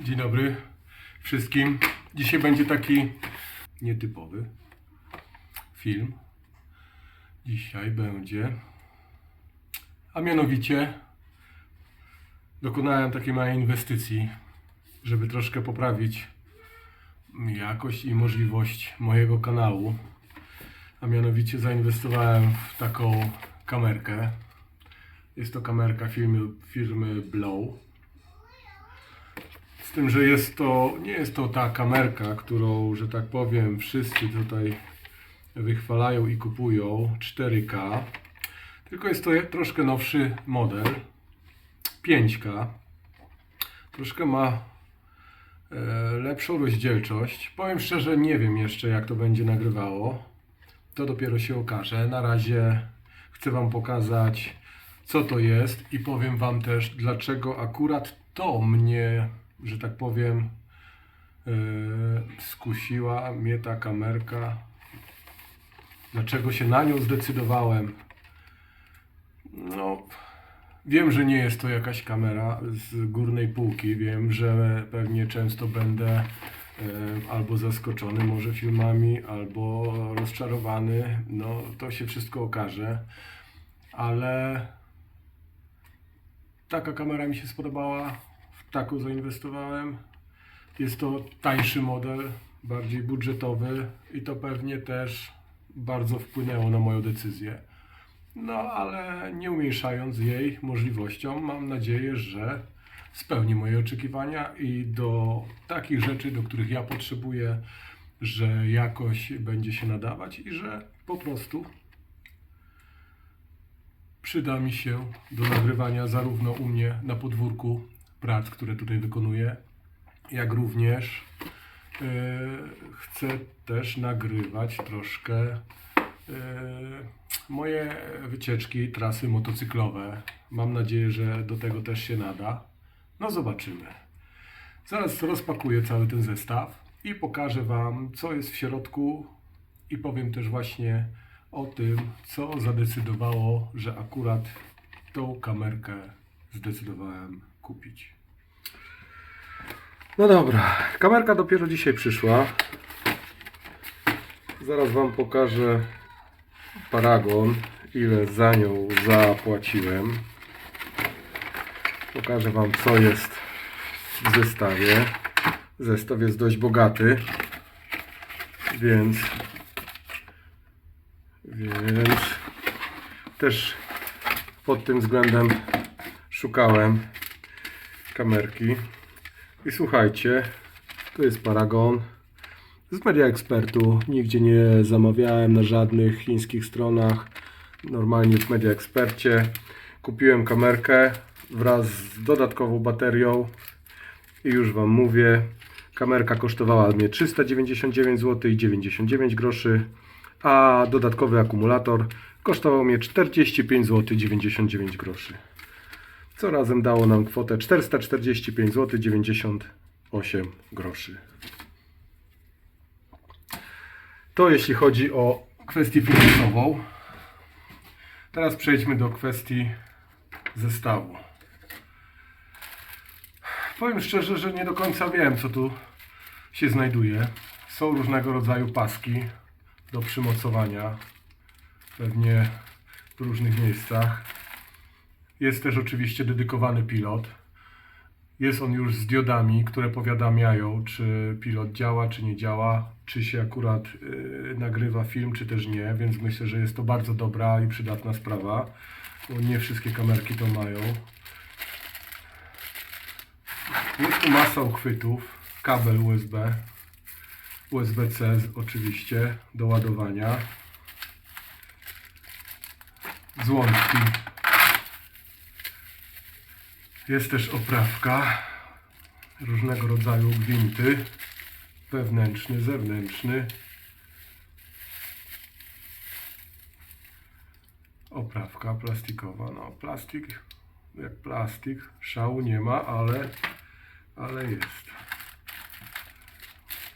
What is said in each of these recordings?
Dzień dobry wszystkim. Dzisiaj będzie taki nietypowy film. Dzisiaj będzie. A mianowicie dokonałem takiej małej inwestycji, żeby troszkę poprawić jakość i możliwość mojego kanału. A mianowicie zainwestowałem w taką kamerkę. Jest to kamerka firmy, firmy Blow. Z tym, że jest to, nie jest to ta kamerka, którą, że tak powiem, wszyscy tutaj wychwalają i kupują 4K, tylko jest to troszkę nowszy model 5K. Troszkę ma e, lepszą rozdzielczość. Powiem szczerze, nie wiem jeszcze jak to będzie nagrywało. To dopiero się okaże. Na razie chcę Wam pokazać, co to jest i powiem Wam też, dlaczego akurat to mnie, że tak powiem, e, skusiła mnie ta kamerka. Dlaczego się na nią zdecydowałem? No, wiem, że nie jest to jakaś kamera z górnej półki. Wiem, że pewnie często będę e, albo zaskoczony może filmami, albo rozczarowany. No, to się wszystko okaże. Ale taka kamera mi się spodobała, taką zainwestowałem. Jest to tańszy model, bardziej budżetowy i to pewnie też bardzo wpłynęło na moją decyzję. No, ale nie umniejszając jej możliwościom, mam nadzieję, że spełni moje oczekiwania i do takich rzeczy, do których ja potrzebuję, że jakoś będzie się nadawać i że po prostu przyda mi się do nagrywania zarówno u mnie na podwórku prac, które tutaj wykonuję, jak również e, chcę też nagrywać troszkę e, moje wycieczki, trasy motocyklowe. Mam nadzieję, że do tego też się nada. No zobaczymy. Zaraz rozpakuję cały ten zestaw i pokażę Wam, co jest w środku i powiem też właśnie o tym, co zadecydowało, że akurat tą kamerkę zdecydowałem kupić. No dobra, kamerka dopiero dzisiaj przyszła. Zaraz Wam pokażę paragon, ile za nią zapłaciłem. Pokażę Wam, co jest w zestawie. Zestaw jest dość bogaty, więc więc też pod tym względem szukałem kamerki. I słuchajcie, to jest Paragon z Media Expertu. Nigdzie nie zamawiałem na żadnych chińskich stronach. Normalnie w Media Expercie. Kupiłem kamerkę wraz z dodatkową baterią. I już Wam mówię, kamerka kosztowała mnie 399 zł i 99 groszy, a dodatkowy akumulator kosztował mnie 45 zł 99 groszy. Co razem dało nam kwotę 445 zł 98 groszy. To jeśli chodzi o kwestię finansową. Teraz przejdźmy do kwestii zestawu. Powiem szczerze, że nie do końca wiem, co tu się znajduje. Są różnego rodzaju paski do przymocowania, pewnie w różnych miejscach. Jest też oczywiście dedykowany pilot. Jest on już z diodami, które powiadamiają, czy pilot działa, czy nie działa, czy się akurat y, nagrywa film, czy też nie, więc myślę, że jest to bardzo dobra i przydatna sprawa, bo nie wszystkie kamerki to mają. Jest tu masa uchwytów, kabel USB, USB-C oczywiście do ładowania, złączki. Jest też oprawka, różnego rodzaju gwinty, wewnętrzny, zewnętrzny. Oprawka plastikowa, no plastik jak plastik, szału nie ma, ale, ale jest.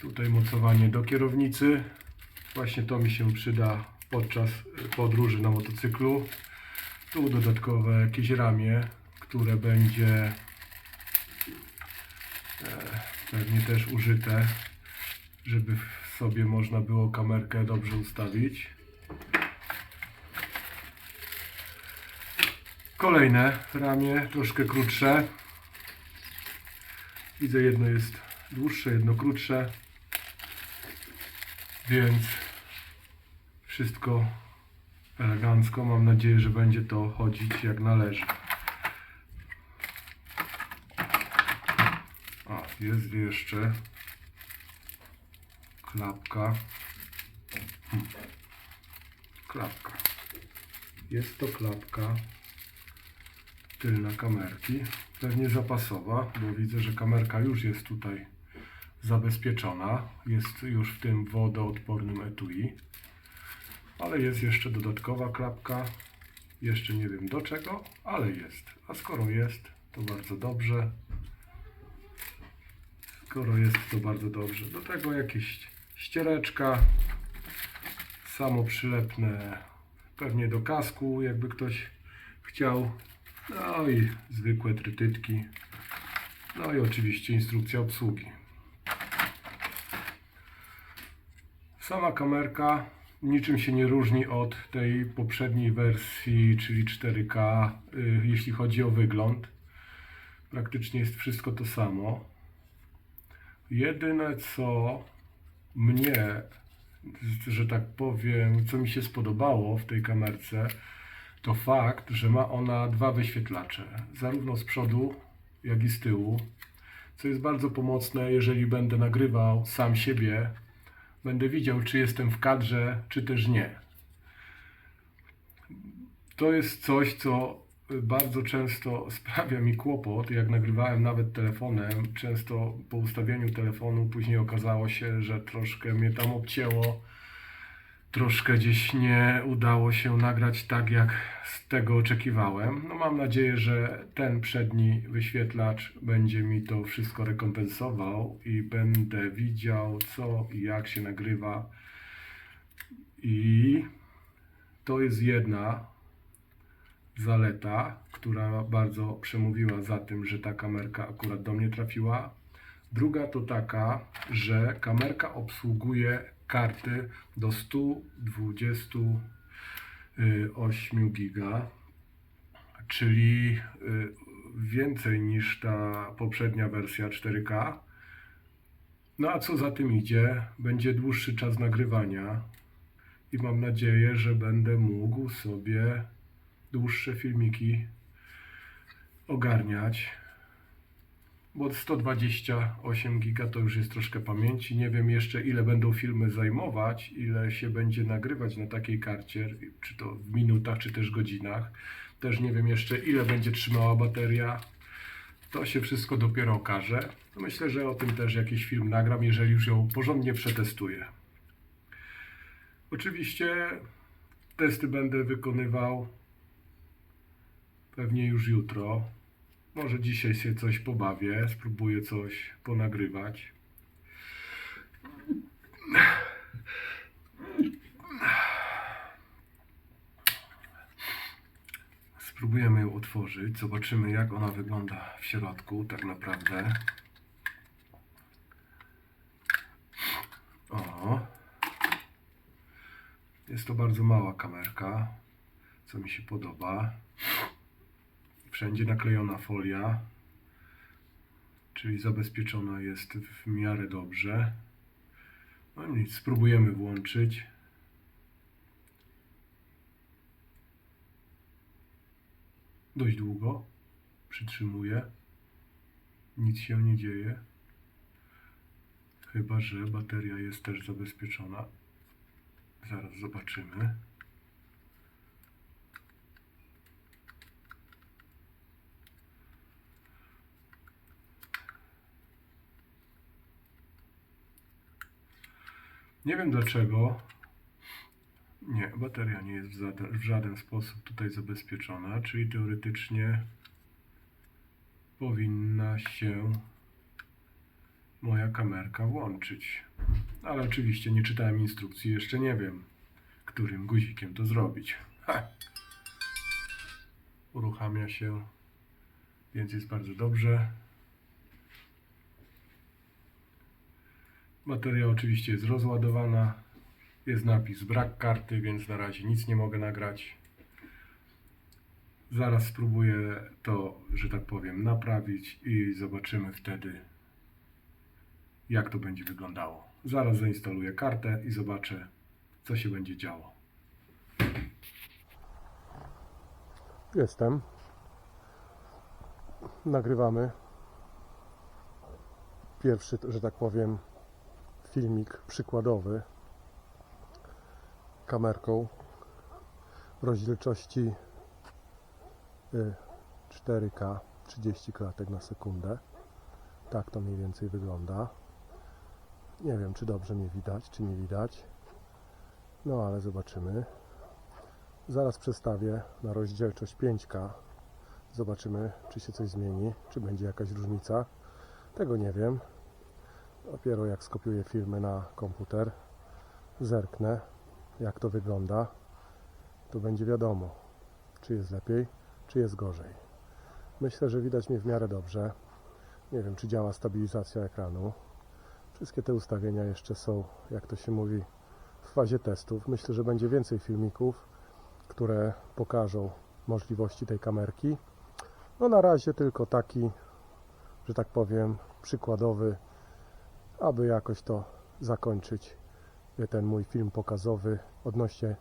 Tutaj mocowanie do kierownicy. Właśnie to mi się przyda podczas podróży na motocyklu. Tu dodatkowe jakieś ramię, które będzie E, Pewnie też użyte, żeby sobie można było kamerkę dobrze ustawić. Kolejne ramię, troszkę krótsze. Widzę jedno jest dłuższe, jedno krótsze. Więc wszystko elegancko. Mam nadzieję, że będzie to chodzić jak należy. A, jest jeszcze klapka. Hmm. Klapka. Jest to klapka tylna kamerki. Pewnie zapasowa, bo widzę, że kamerka już jest tutaj zabezpieczona. Jest już w tym wodoodpornym etui. Ale jest jeszcze dodatkowa klapka. Jeszcze nie wiem do czego, ale jest. A skoro jest, to bardzo dobrze. Skoro jest, to bardzo dobrze. Do tego jakieś ściereczka. Samo przylepne pewnie do kasku, jakby ktoś chciał. No i zwykłe trytytki. No i oczywiście instrukcja obsługi. Sama kamerka niczym się nie różni od tej poprzedniej wersji, czyli 4K, y, jeśli chodzi o wygląd. Praktycznie jest wszystko to samo. Jedyne co mnie, że tak powiem, co mi się spodobało w tej kamerce, to fakt, że ma ona dwa wyświetlacze, zarówno z przodu, jak i z tyłu, co jest bardzo pomocne, jeżeli będę nagrywał sam siebie, będę widział, czy jestem w kadrze, czy też nie. To jest coś, co bardzo często sprawia mi kłopot, jak nagrywałem nawet telefonem, często po ustawieniu telefonu później okazało się, że troszkę mnie tam obcięło, troszkę gdzieś nie udało się nagrać tak, jak z tego oczekiwałem. No mam nadzieję, że ten przedni wyświetlacz będzie mi to wszystko rekompensował i będę widział, co i jak się nagrywa. I to jest jedna zaleta, która bardzo przemówiła za tym, że ta kamerka akurat do mnie trafiła. Druga to taka, że kamerka obsługuje karty do 128 giga, czyli y, więcej niż ta poprzednia wersja 4K. No a co za tym idzie, będzie dłuższy czas nagrywania i mam nadzieję, że będę mógł sobie dłuższe filmiki ogarniać. Bo 128 giga to już jest troszkę pamięci. Nie wiem jeszcze ile będą filmy zajmować, ile się będzie nagrywać na takiej karcie, czy to w minutach, czy też godzinach. Też nie wiem jeszcze ile będzie trzymała bateria. To się wszystko dopiero okaże. Myślę, że o tym też jakiś film nagram, jeżeli już ją porządnie przetestuję. Oczywiście testy będę wykonywał pewnie już jutro. Może dzisiaj się coś pobawię, spróbuję coś ponagrywać. Spróbujemy ją otworzyć, zobaczymy jak ona wygląda w środku tak naprawdę. O. Jest to bardzo mała kamerka, co mi się podoba. Wszędzie naklejona folia, czyli zabezpieczona jest w miarę dobrze. No nic, spróbujemy włączyć. Dość długo przytrzymuję. Nic się nie dzieje. Chyba, że bateria jest też zabezpieczona. Zaraz zobaczymy. Nie wiem dlaczego. Nie, bateria nie jest w żaden, w żaden sposób tutaj zabezpieczona, czyli teoretycznie powinna się moja kamerka włączyć. Ale oczywiście nie czytałem instrukcji, jeszcze nie wiem, którym guzikiem to zrobić. Ha! Uruchamia się, więc jest bardzo dobrze. Bateria oczywiście jest rozładowana. Jest napis brak karty, więc na razie nic nie mogę nagrać. Zaraz spróbuję to, że tak powiem, naprawić i zobaczymy wtedy, jak to będzie wyglądało. Zaraz zainstaluję kartę i zobaczę, co się będzie działo. Jestem. Nagrywamy pierwszy, że tak powiem, filmik przykładowy kamerką rozdzielczości y, 4K 30 klatek na sekundę. Tak to mniej więcej wygląda. Nie wiem, czy dobrze mnie widać, czy nie widać. No ale zobaczymy. Zaraz przestawię na rozdzielczość 5K. Zobaczymy, czy się coś zmieni, czy będzie jakaś różnica. Tego nie wiem. Dopiero jak skopiuję filmy na komputer, zerknę, jak to wygląda, to będzie wiadomo, czy jest lepiej, czy jest gorzej. Myślę, że widać mnie w miarę dobrze. Nie wiem, czy działa stabilizacja ekranu. Wszystkie te ustawienia jeszcze są, jak to się mówi, w fazie testów. Myślę, że będzie więcej filmików, które pokażą możliwości tej kamerki. No na razie tylko taki, że tak powiem, przykładowy, aby jakoś to zakończyć y, ten mój film pokazowy odnośnie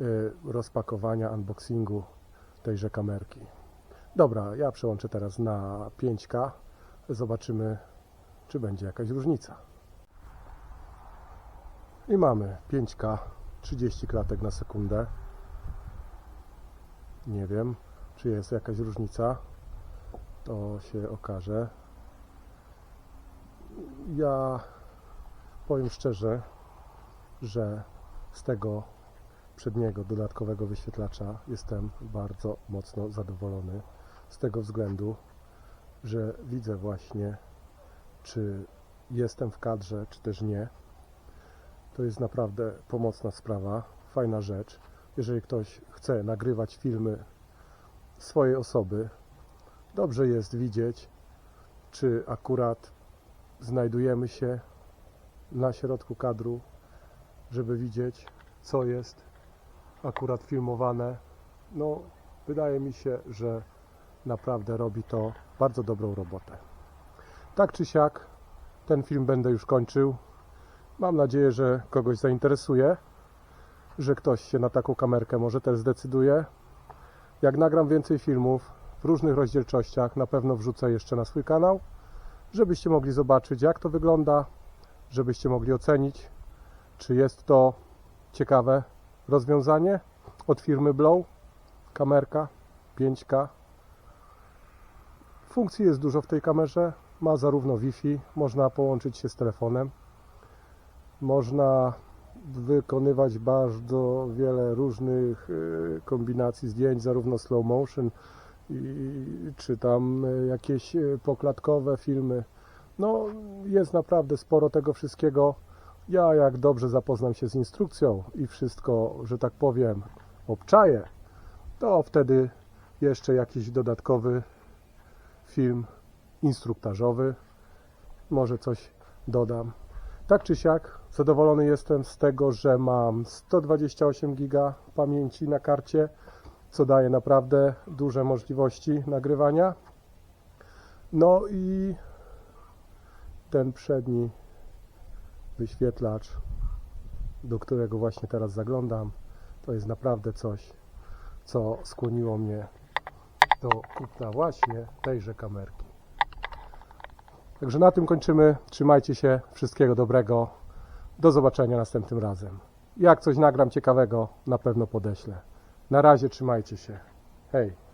y, rozpakowania, unboxingu tejże kamerki. Dobra, ja przełączę teraz na 5K. Zobaczymy, czy będzie jakaś różnica. I mamy 5K, 30 klatek na sekundę. Nie wiem, czy jest jakaś różnica. To się okaże. Ja powiem szczerze, że z tego przedniego dodatkowego wyświetlacza jestem bardzo mocno zadowolony. Z tego względu, że widzę właśnie, czy jestem w kadrze, czy też nie. To jest naprawdę pomocna sprawa, fajna rzecz. Jeżeli ktoś chce nagrywać filmy swojej osoby, dobrze jest widzieć, czy akurat znajdujemy się na środku kadru, żeby widzieć, co jest akurat filmowane. No, wydaje mi się, że naprawdę robi to bardzo dobrą robotę. Tak czy siak, ten film będę już kończył. Mam nadzieję, że kogoś zainteresuje, że ktoś się na taką kamerkę może też zdecyduje. Jak nagram więcej filmów w różnych rozdzielczościach, na pewno wrzucę jeszcze na swój kanał, żebyście mogli zobaczyć, jak to wygląda, żebyście mogli ocenić, czy jest to ciekawe rozwiązanie od firmy Blow, kamerka 5K. Funkcji jest dużo w tej kamerze. Ma zarówno Wi-Fi, można połączyć się z telefonem, można wykonywać bardzo wiele różnych y, kombinacji zdjęć, zarówno slow motion, i, czy tam y, jakieś y, poklatkowe filmy. No, jest naprawdę sporo tego wszystkiego. Ja, jak dobrze zapoznam się z instrukcją i wszystko, że tak powiem, obczaję, to wtedy jeszcze jakiś dodatkowy film instruktażowy. Może coś dodam. Tak czy siak, zadowolony jestem z tego, że mam 128 giga pamięci na karcie, co daje naprawdę duże możliwości nagrywania. No i ten przedni wyświetlacz, do którego właśnie teraz zaglądam, to jest naprawdę coś, co skłoniło mnie do kupna właśnie tejże kamerki. Także na tym kończymy. Trzymajcie się. Wszystkiego dobrego. Do zobaczenia następnym razem. Jak coś nagram ciekawego, na pewno podeślę. Na razie trzymajcie się. Hej.